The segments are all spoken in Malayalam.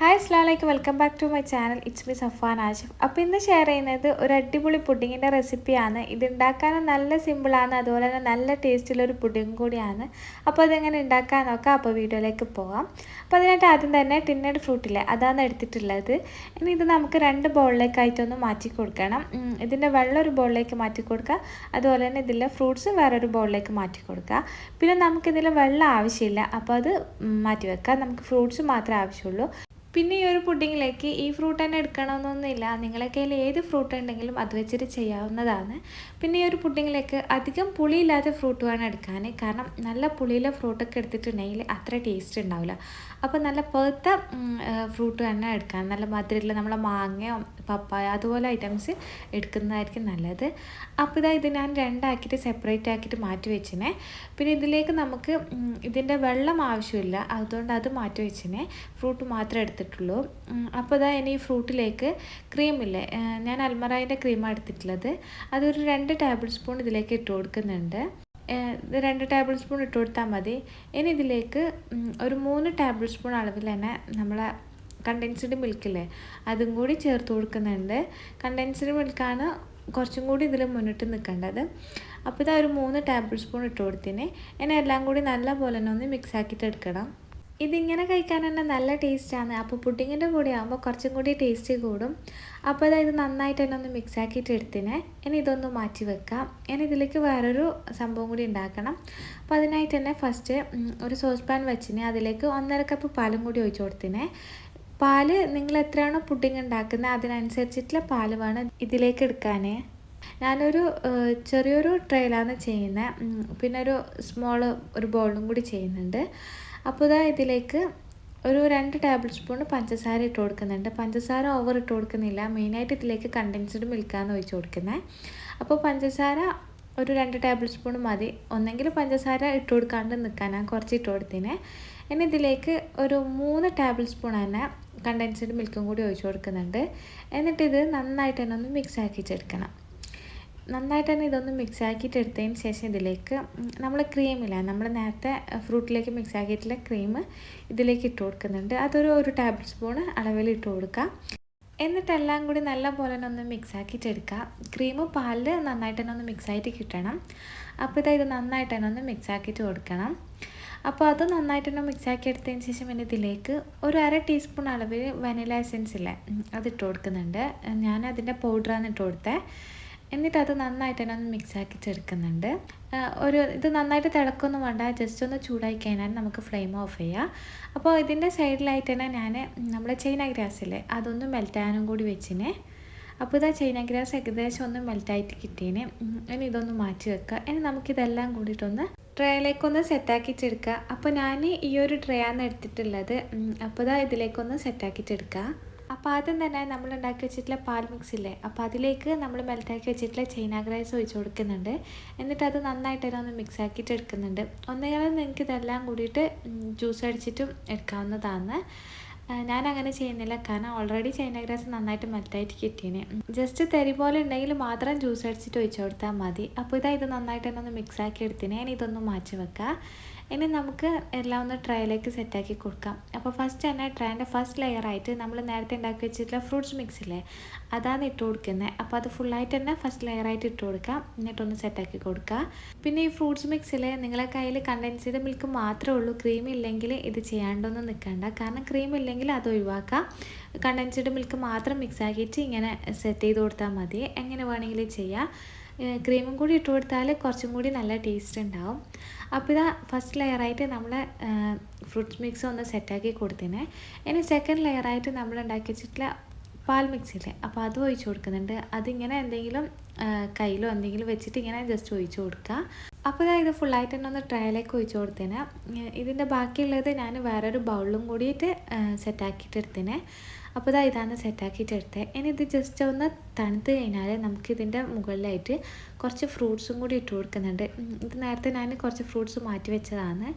Hi അസ്ലാമലൈക്ക് welcome back to my channel it's me Safan Ashif അപ്പോൾ ഇന്ന് ഷെയർ ചെയ്യുന്നത് ഒരു അടിപൊളി പുഡിങ്ങിന്റെ റെസിപ്പിയാണ് ഇത് ഉണ്ടാക്കാനും നല്ല സിമ്പിളാണ് അതുപോലെ തന്നെ നല്ല ടേസ്റ്റിലൊരു പുഡിങ് കൂടിയാണ്. അപ്പോൾ അതെങ്ങനെ ഉണ്ടാക്കാൻ നോക്കാം. അപ്പോൾ വീഡിയോയിലേക്ക് പോകാം അപ്പോൾ അതിനായിട്ട് ആദ്യം തന്നെ ടിന്നഡ് ഫ്രൂട്ടില്ലേ അതാണ് എടുത്തിട്ടുള്ളത്. ഇനി ഇത് നമുക്ക് രണ്ട് ബൗളിലേക്കായിട്ടൊന്ന് മാറ്റി കൊടുക്കണം. ഇതിന്റെ വെള്ളം ഒരു ബൗളിലേക്ക് മാറ്റി കൊടുക്കുക. അതുപോലെ തന്നെ ഇതിലെ ഫ്രൂട്ട്സ് വേറൊരു ബൗളിലേക്ക് മാറ്റി കൊടുക്കുക. പിന്നെ നമുക്കിതിൽ വെള്ളം ആവശ്യമില്ല. അപ്പോൾ അത് മാറ്റി വെക്കാം നമുക്ക് ഫ്രൂട്ട്സ് മാത്രമേ ആവശ്യമുള്ളൂ. പിന്നെ ഈ ഒരു പുഡിങ്ങിലേക്ക് ഈ ഫ്രൂട്ട് തന്നെ എടുക്കണമെന്നൊന്നുമില്ല. നിങ്ങളെ കയ്യിൽ ഏത് ഫ്രൂട്ട് ഉണ്ടെങ്കിലും അത് വെച്ചിട്ട് ചെയ്യാവുന്നതാണ്. പിന്നെ ഈ ഒരു പുഡിങ്ങിലേക്ക് അധികം പുളിയില്ലാത്ത ഫ്രൂട്ട് വേണം എടുക്കാൻ. കാരണം നല്ല പുളിയിലെ ഫ്രൂട്ടൊക്കെ എടുത്തിട്ടുണ്ടെങ്കിൽ അത്ര ടേസ്റ്റ് ഉണ്ടാവില്ല. അപ്പോൾ നല്ല പേർത്ത ഫ്രൂട്ട് തന്നെ എടുക്കാൻ. നല്ല മധുരത്തിൽ നമ്മളെ മാങ്ങയോ പപ്പായ അതുപോലെ ഐറ്റംസ് എടുക്കുന്നതായിരിക്കും നല്ലത്. അപ്പോൾ ഇതാ ഇത് ഞാൻ രണ്ടാക്കിയിട്ട് സെപ്പറേറ്റ് ആക്കിയിട്ട് മാറ്റി വെച്ചിനെ. പിന്നെ ഇതിലേക്ക് നമുക്ക് ഇതിന്റെ വെള്ളം ആവശ്യമില്ല. അതുകൊണ്ട് അത് മാറ്റി വെച്ചിനെ. ഫ്രൂട്ട് മാത്രമേ എടുത്തിട്ടുള്ളൂ. അപ്പോൾ ഇതാ ഇനി ഫ്രൂട്ടിലേക്ക് ക്രീമില്ലേ ഞാൻ അൽമറായിന്റെ ക്രീമാണ് എടുത്തിട്ടുള്ളത്. അതൊരു രണ്ട് ടേബിൾ സ്പൂൺ ഇതിലേക്ക് ഇട്ട് കൊടുക്കുന്നുണ്ട്. രണ്ട് ടേബിൾ സ്പൂൺ ഇട്ട് കൊടുത്താൽ മതി. ഇനി ഇതിലേക്ക് ഒരു മൂന്ന് ടേബിൾ സ്പൂൺ അളവിൽ തന്നെ നമ്മളെ കണ്ടൻസ്ഡ് മിൽക്കില്ലേ അതും കൂടി ചേർത്ത് കൊടുക്കുന്നുണ്ട്. കണ്ടൻസ്ഡ് മിൽക്കാണ് കുറച്ചും കൂടി ഇതിൽ മുന്നിട്ട് നിൽക്കേണ്ടത്. അപ്പോൾ ഇതാ ഒരു മൂന്ന് ടേബിൾ സ്പൂൺ ഇട്ട് കൊടുത്തിന്. ഇനി എല്ലാം കൂടി നല്ല പോലെ ഒന്ന് മിക്സ് ആക്കിയിട്ട് എടുക്കണം. ഇതിങ്ങനെ കഴിക്കാൻ തന്നെ നല്ല ടേസ്റ്റാണ് അപ്പോൾ പുഡിങ്ങിന്റെ കൂടെ ആകുമ്പോൾ കുറച്ചും കൂടി ടേസ്റ്റ് കൂടും. അപ്പോൾ അതായത് നന്നായിട്ട് തന്നെ ഒന്ന് മിക്സ് ആക്കിയിട്ട് എടുത്തിനെ. ഇനി ഇതൊന്ന് മാറ്റി വെക്കാം. ഇനി ഇതിലേക്ക് വേറൊരു സംഭവം കൂടി ഉണ്ടാക്കണം. അപ്പോൾ അതിനായിട്ട് തന്നെ ഫസ്റ്റ് ഒരു സോസ് പാൻ വെച്ചിനെ. അതിലേക്ക് ഒന്നര കപ്പ് പാലും കൂടി ഒഴിച്ചു കൊടുത്തിനെ. പാൽ നിങ്ങൾ എത്രയാണോ പുഡിങ് ഉണ്ടാക്കുന്നത് അതിനനുസരിച്ചിട്ടുള്ള പാൽ വേണം ഇതിലേക്ക് എടുക്കാൻ ഞാനൊരു ചെറിയൊരു ട്രെയിലാണ് ചെയ്യുന്നത് പിന്നെ ഒരു സ്മോൾ ഒരു ബോളും കൂടി ചെയ്യുന്നുണ്ട്. അപ്പോൾ ഇതാ ഇതിലേക്ക് ഒരു രണ്ട് ടേബിൾ സ്പൂൺ പഞ്ചസാര ഇട്ട് കൊടുക്കുന്നുണ്ട്. പഞ്ചസാര ഓവർ ഇട്ട് കൊടുക്കുന്നില്ല. മെയിനായിട്ട് ഇതിലേക്ക് കണ്ടൻസ്ഡ് മിൽക്കാന്ന് ഒഴിച്ച് കൊടുക്കുന്നത് അപ്പോൾ പഞ്ചസാര ഒരു രണ്ട് ടേബിൾ സ്പൂൺ മതി. ഒന്നെങ്കിൽ പഞ്ചസാര ഇട്ട് കൊടുക്കാണ്ട് നിൽക്കാനാണ് കുറച്ച് ഇട്ട് കൊടുത്തിനെ. ഇനി ഇതിലേക്ക് ഒരു മൂന്ന് ടേബിൾ സ്പൂൺ തന്നെ കണ്ടൻസ്ഡ് മിൽക്കും കൂടി ഒഴിച്ച് കൊടുക്കുന്നുണ്ട്. എന്നിട്ട് ഇത് നന്നായിട്ട് തന്നെ ഒന്ന് മിക്സ് ആക്കിച്ചെടുക്കണം. നന്നായിട്ട് തന്നെ ഇതൊന്ന് മിക്സ് ആക്കിയിട്ട് എടുത്തതിന് ശേഷം ഇതിലേക്ക് നമ്മൾ ക്രീമില്ല. നമ്മൾ നേരത്തെ ഫ്രൂട്ടിലേക്ക് മിക്സ് ആക്കിയിട്ടുള്ള ക്രീം ഇതിലേക്ക് ഇട്ട് കൊടുക്കുന്നുണ്ട്. അതൊരു ഒരു ടേബിൾ സ്പൂൺ അളവിൽ ഇട്ട് കൊടുക്കുക എന്നിട്ടെല്ലാം കൂടി നല്ല പോലെ തന്നെ ഒന്ന് മിക്സ് ആക്കിയിട്ട് എടുക്കുക ക്രീം പാലിൽ നന്നായിട്ട് തന്നെ ഒന്ന് മിക്സ് ആയിട്ട് കിട്ടണം. അപ്പോൾ ഇതാ ഇത് നന്നായിട്ട് തന്നെ ഒന്ന് മിക്സ് ആക്കിയിട്ട് കൊടുക്കണം. അപ്പോൾ അത് നന്നായിട്ട് തന്നെ മിക്സ് ആക്കി എടുത്തതിന് ശേഷം പിന്നെ ഇതിലേക്ക് ഒരു അര ടീസ്പൂൺ അളവിൽ വനില എസെൻസ് ഇല്ലേ അത് കൊടുക്കുന്നുണ്ട്. ഞാൻ അതിന്റെ പൗഡറാണ് ഇട്ട് കൊടുത്തത് എന്നിട്ട് അത് നന്നായിട്ട് തന്നെ ഒന്ന് മിക്സ് ആക്കിച്ചെടുക്കുന്നുണ്ട് ഒരു ഇത് നന്നായിട്ട് തിളക്കൊന്നും വേണ്ട. ജസ്റ്റ് ഒന്ന് ചൂടായി കഴിഞ്ഞാൽ നമുക്ക് ഫ്ലെയിം ഓഫ് ചെയ്യാം. അപ്പോൾ ഇതിന്റെ സൈഡിലായിട്ട് തന്നെ ഞാൻ നമ്മുടെ ചൈന ഗ്രാസില്ലേ അതൊന്ന് മെൽറ്റാനും കൂടി വെച്ചിനെ. അപ്പോൾ ഇതാ ചൈന ഗ്രാസ് ഏകദേശം ഒന്ന് മെൽറ്റായിട്ട് കിട്ടിയേനെ ഇനി ഇതൊന്ന് മാറ്റി വെക്കുക ഇനി നമുക്കിതെല്ലാം കൂടിയിട്ടൊന്ന് ട്രേയിലേക്കൊന്ന് സെറ്റാക്കിച്ചെടുക്കുക അപ്പോൾ ഞാൻ ഈ ഒരു ട്രേ ആണ് എടുത്തിട്ടുള്ളത്. അപ്പോൾ ഇതാ ഇതിലേക്കൊന്ന് സെറ്റാക്കിച്ചെടുക്കുക അപ്പോൾ ആദ്യം തന്നെ നമ്മൾ ഉണ്ടാക്കി വെച്ചിട്ടുള്ള പാൽ മിക്സ് ഇല്ലേ? അപ്പോൾ അതിലേക്ക് നമ്മൾ മെൽറ്റാക്കി വെച്ചിട്ടുള്ള ചൈന ഗ്രൈസ് ഒഴിച്ച് കൊടുക്കുന്നുണ്ട്. എന്നിട്ട് അത് നന്നായിട്ട് തന്നെ ഒന്ന് മിക്സ് ആക്കിയിട്ട് എടുക്കുന്നുണ്ട്. ഒന്നുകിൽ നിങ്ങൾക്ക് ഇതെല്ലാം കൂടിയിട്ട് ജ്യൂസ് അടിച്ചിട്ടും എടുക്കാവുന്നതാണ്. ഞാൻ അങ്ങനെ ചെയ്യുന്നില്ല. കാരണം ഓൾറെഡി ചൈന ഗ്രാസ് നന്നായിട്ട് മെൽറ്റായിട്ട് കിട്ടിയേനെ ജസ്റ്റ് തെരി പോലെ ഉണ്ടെങ്കിൽ മാത്രം ജ്യൂസ് അടിച്ചിട്ട് ഒഴിച്ചു കൊടുത്താൽ മതി. അപ്പോൾ ഇതാ ഇത് നന്നായിട്ട് തന്നെ ഒന്ന് മിക്സ് ആക്കി എടുത്തിനെ. ഞാൻ ഇതൊന്ന് മാറ്റി വെക്കാം. ഇനി നമുക്ക് എല്ലാം ഒന്ന് ട്രൈയിലേക്ക് സെറ്റാക്കി കൊടുക്കാം. അപ്പോൾ ഫസ്റ്റ് തന്നെ ട്രൈന്റെ ഫസ്റ്റ് ലെയർ ആയിട്ട് നമ്മൾ നേരത്തെ ഉണ്ടാക്കി വെച്ചിട്ടുള്ള ഫ്രൂട്ട്സ് മിക്സ് ഇല്ലേ? അതാണ് ഇട്ട് കൊടുക്കുന്നത്. അപ്പോൾ അത് ഫുള്ളായിട്ട് തന്നെ ഫസ്റ്റ് ലെയർ ആയിട്ട് ഇട്ട് കൊടുക്കാം. എന്നിട്ടൊന്ന് സെറ്റാക്കി കൊടുക്കുക പിന്നെ ഈ ഫ്രൂട്ട്സ് മിക്സിൽ നിങ്ങളെ കയ്യിൽ കണ്ടൻസ് ചെയ്ത മിൽക്ക് മാത്രമേ ഉള്ളൂ. ക്രീം ഇല്ലെങ്കിൽ ഇത് ചെയ്യാണ്ടൊന്നും നിൽക്കണ്ട കാരണം ക്രീം ഇല്ലെങ്കിൽ അത് ഒഴിവാക്കാം. കണ്ടൻസ്ഡ് മിൽക്ക് മാത്രം മിക്സ് ആക്കിയിട്ട് ഇങ്ങനെ സെറ്റ് ചെയ്ത് കൊടുത്താൽ മതി. എങ്ങനെ വേണമെങ്കിലും ചെയ്യാം. ക്രീമും കൂടി ഇട്ട് കൊടുത്താൽ കുറച്ചും കൂടി നല്ല ടേസ്റ്റ് ഉണ്ടാവും. അപ്പോൾ ഇതാ ഫസ്റ്റ് ലെയറായിട്ട് നമ്മൾ ഫ്രൂട്ട്സ് മിക്സ് ഒന്ന് സെറ്റാക്കി കൊടുത്തിനെ. ഇനി സെക്കൻഡ് ലെയറായിട്ട് നമ്മൾ ഉണ്ടാക്കി വെച്ചിട്ടുള്ള പാൽ മിക്സില്ലേ അപ്പോൾ അത് ഒഴിച്ച് കൊടുക്കുന്നുണ്ട്. അതിങ്ങനെ എന്തെങ്കിലും കയ്യിലോ എന്തെങ്കിലും വെച്ചിട്ട് ഇങ്ങനെ ജസ്റ്റ് ഒഴിച്ച് കൊടുക്കുക. അപ്പോൾ ഞാൻ ഇത് ഫുള്ളായിട്ട് തന്നെ ഒന്ന് ട്രയലേക്ക് ഒഴിച്ച് കൊടുത്തേനെ. ഇതിന്റെ ബാക്കിയുള്ളത് ഞാൻ വേറൊരു ബൗളിലും കൂടിയിട്ട് സെറ്റാക്കിയിട്ട് എടുത്തേനെ. അപ്പോൾ ഇതാ ഇതാണ് സെറ്റാക്കിയിട്ട് എടുത്തത് ഇനി ഇത് ജസ്റ്റ് ഒന്ന് തണുത്ത് കഴിഞ്ഞാൽ നമുക്കിതിന്റെ മുകളിലായിട്ട് കുറച്ച് ഫ്രൂട്ട്സും കൂടി ഇട്ട് കൊടുക്കുന്നുണ്ട്. ഇത് നേരത്തെ ഞാൻ കുറച്ച് ഫ്രൂട്ട്സ് മാറ്റി വെച്ചതാണ്.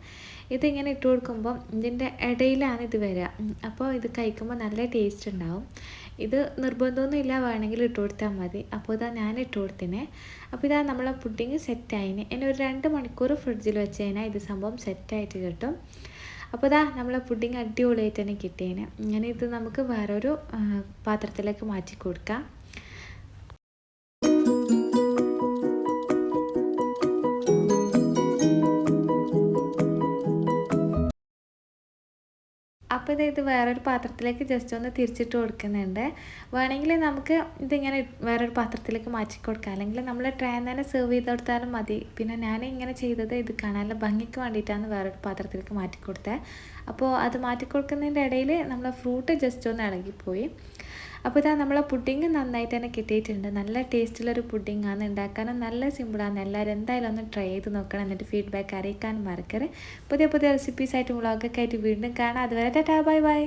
ഇതിങ്ങനെ ഇട്ട് കൊടുക്കുമ്പം ഇതിന്റെ ഇടയിലാണ് ഇത് വരിക അപ്പോൾ ഇത് കഴിക്കുമ്പോൾ നല്ല ടേസ്റ്റ് ഉണ്ടാവും. ഇത് നിർബന്ധമൊന്നുമില്ല വേണമെങ്കിൽ ഇട്ട് കൊടുത്താൽ മതി. അപ്പോൾ ഇതാ ഞാൻ ഇട്ട് കൊടുത്തിനെ. അപ്പോൾ ഇതാ നമ്മളെ പുഡിങ് സെറ്റായിന്. എന്നെ ഒരു രണ്ട് മണിക്കൂർ ഫ്രിഡ്ജിൽ വെച്ച് കഴിഞ്ഞാൽ ഇത് സംഭവം സെറ്റായിട്ട് കിട്ടും. അപ്പോൾ ഇതാ നമ്മളെ പുഡിങ് അടിപൊളിയായിട്ട് തന്നെ കിട്ടിയേനെ. ഇങ്ങനെ ഇത് നമുക്ക് വേറൊരു പാത്രത്തിലേക്ക് മാറ്റി കൊടുക്കാം. അപ്പോൾ ഇത് ഇത് വേറൊരു പാത്രത്തിലേക്ക് ജസ്റ്റ് ഒന്ന് തിരിച്ചിട്ട് കൊടുക്കുന്നുണ്ട്. വേണമെങ്കിൽ നമുക്ക് ഇതിങ്ങനെ വേറൊരു പാത്രത്തിലേക്ക് മാറ്റി കൊടുക്കാം. അല്ലെങ്കിൽ നമ്മൾ ട്രെയിൻ തന്നെ സെർവ് ചെയ്ത് കൊടുത്താലും മതി. പിന്നെ ഞാൻ ഇങ്ങനെ ചെയ്തത് ഇത് കാണാനുള്ള ഭംഗിക്ക് വേണ്ടിയിട്ടാണ് വേറൊരു പാത്രത്തിലേക്ക് മാറ്റി കൊടുത്തത് അപ്പോൾ അത് മാറ്റി കൊടുക്കുന്നതിന്റെ ഇടയിൽ നമ്മൾ ഫ്രൂട്ട് ജസ്റ്റ് ഒന്ന് ഇളകിപ്പോയി. അപ്പോൾ ഇതാ നമ്മളെ പുഡിങ് നന്നായിട്ട് തന്നെ കിട്ടിയിട്ടുണ്ട്. നല്ല ടേസ്റ്റുള്ളൊരു പുഡിങ് ആണ് ഉണ്ടാക്കാനും നല്ല സിമ്പിളാണ്. എല്ലാവരും എന്തായാലും ഒന്ന് ട്രൈ ചെയ്ത് നോക്കണം എന്നിട്ട് ഫീഡ്ബാക്ക് അറിയിക്കാൻ മറക്കരുത്. പുതിയ പുതിയ റെസിപ്പീസായിട്ടും വ്ളോഗൊക്കെ ആയിട്ട് വീണ്ടും കാണാം. അതുവരെ ടാ ബൈ ബൈ.